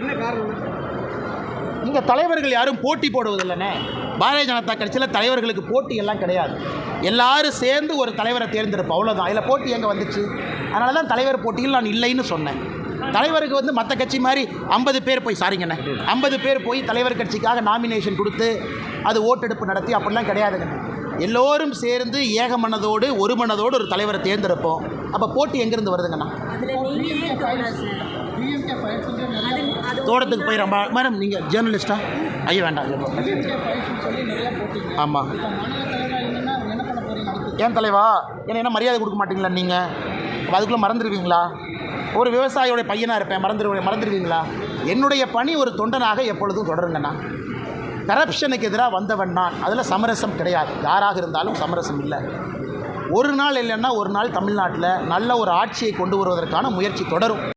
என்ன காரணம்? இங்கே தலைவர்கள் யாரும் போட்டி போடுவதில்லைண்ணே. பாரதிய ஜனதா கட்சியில் தலைவர்களுக்கு போட்டி எல்லாம் கிடையாது. எல்லாரும் சேர்ந்து ஒரு தலைவரை தேர்ந்தெடுப்போம். அவ்வளோதான் அதில் போட்டி எங்கே வந்துச்சு? அதனால தான் தலைவர் போட்டியில் நான் இல்லைன்னு சொன்னேன். தலைவருக்கு வந்து மற்ற கட்சி மாதிரி ஐம்பது பேர் போய் சாரிங்கண்ணே ஐம்பது பேர் போய் தலைவர் கட்சிக்காக நாமினேஷன் கொடுத்து அது ஓட்டெடுப்பு நடத்தி அப்படிலாம் கிடையாதுங்கண்ணே. எல்லோரும் சேர்ந்து ஏக மனதோடு ஒரு மனதோடு ஒரு தலைவரை தேர்ந்தெடுப்போம். அப்போ போட்டி எங்கேருந்து வருதுங்கண்ணா? தோட்டத்துக்கு போய் ரொம்ப மேடம் நீங்கள் ஜேர்னலிஸ்டா? ஐயோ வேண்டாம் ஆமாம் ஏன் தலைவா? என்ன என்ன மரியாதை கொடுக்க மாட்டீங்களா நீங்கள் அப்ப அதுக்குள்ளே மறந்துடுவீங்களா ஒரு விவசாயியோட பையனாக இருப்பேன் மறந்துடுவேன் மறந்துடுவீங்களா என்னுடைய பணி ஒரு தொண்டனாக எப்பொழுதும் தொடருங்கண்ணா. கரப்ஷனுக்கு எதிராக வந்தவன் நான். அதில் சமரசம் கிடையாது. யாராக இருந்தாலும் சமரசம் இல்லை. ஒரு நாள் இல்லைன்னா ஒரு நாள் தமிழ்நாட்டில் நல்ல ஒரு ஆட்சியை கொண்டு வருவதற்கான முயற்சி தொடரும்.